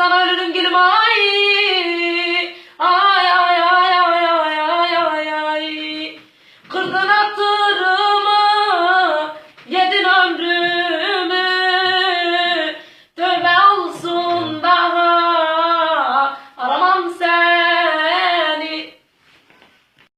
sana ölürüm gülüm ha.